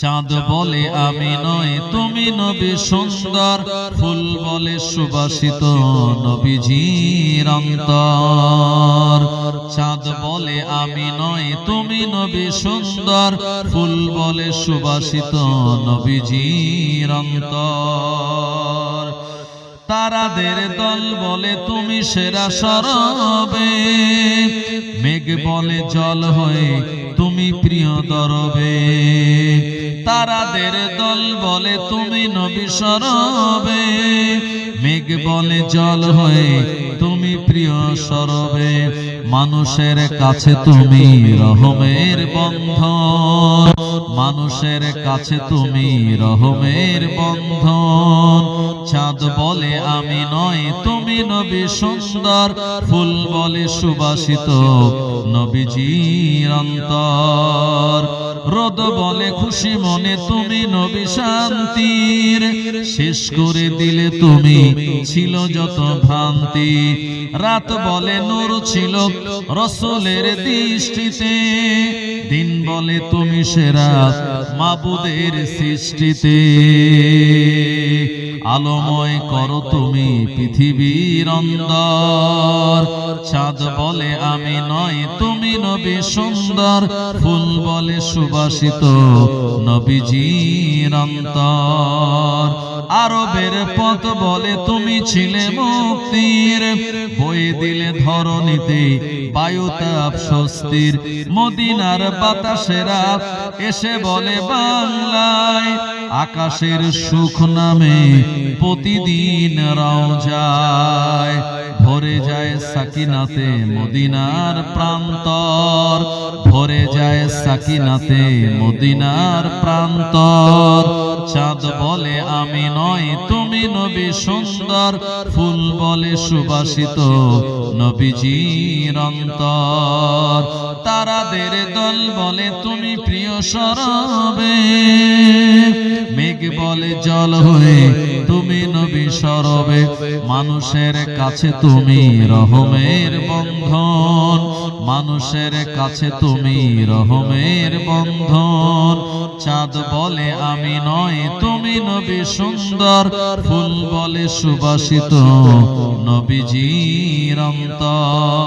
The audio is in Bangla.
চাঁদ বলে আমি নয় তুমি নবী সুন্দর। ফুল বলে সুবাসিত নবীজির অন্তর। চাঁদ বলে আমি নয় তুমি নবী সুন্দর। ফুল বলে সুবাসিত নবীজির অন্তর। তারাদের দল বলে তুমি সেরা সরবে। মেঘ বলে জল হয়ে তুমি প্রিয় দরবে। তারাদের দল বলে তুমি নবী সরবে। মেঘ বলে জল হয়ে তুমি প্রিয় সরবে। মানুষের কাছে তুমি রহমের বন্ধন। মানুষের কাছে তুমি রহমের বন্ধন। চাঁদ বলে আমি নয়, তুমি নবী সুন্দর। ফুল বলে সুবাসিত নবীজির অন্তর। রোদ বলে খুশি মনে তুমি নবী শান্তির। শেষ করে দিলে তুমি ছিল যত ভ্রান্তি। রাত বলে নূর ছিল রসুলের দৃষ্টিতে। দিন বলে তুমি সেরা মাবুদের সৃষ্টিতে। আলোময় করো তুমি পৃথিবীর অন্দর। চাঁদ বলে আমি নয়, তুমি নবী সুন্দর। ফুল বলে সুবাসিত নবীজির অন্তর। আরবের পথ বলে তুমি ছিলে মুক্তির। বয়ে দিলে ধরণীতে বায়ুতাপ স্বস্তির মদিনার বাতাসেরা এসে বলে বাংলায়, আকাশের সুখ নামে প্রতিদিন রাও যায়। ভরে যায় সাকিনাতে মদিনার প্রান্তর, ভরে যায় সাকিনাতে মদিনার প্রান্তর। চাঁদ বলে, আমি নয় তুমি নবী সুন্দর, ফুল বলে সুবাসিত নবীজির অন্তর। তারাদের দল বলে, তুমি প্রিয় সরবে। মেঘ বলে, জল হয়ে তুমি নবী সরবে। মানুষের কাছে তুমি রহমের বন্ধন। মানুষের কাছে তুমি রহমের বন্ধন। চাঁদ বলে আমি নয় তুমি নবী সুন্দর। ফুল বলে সুবাসিত নবীজির অন্তর।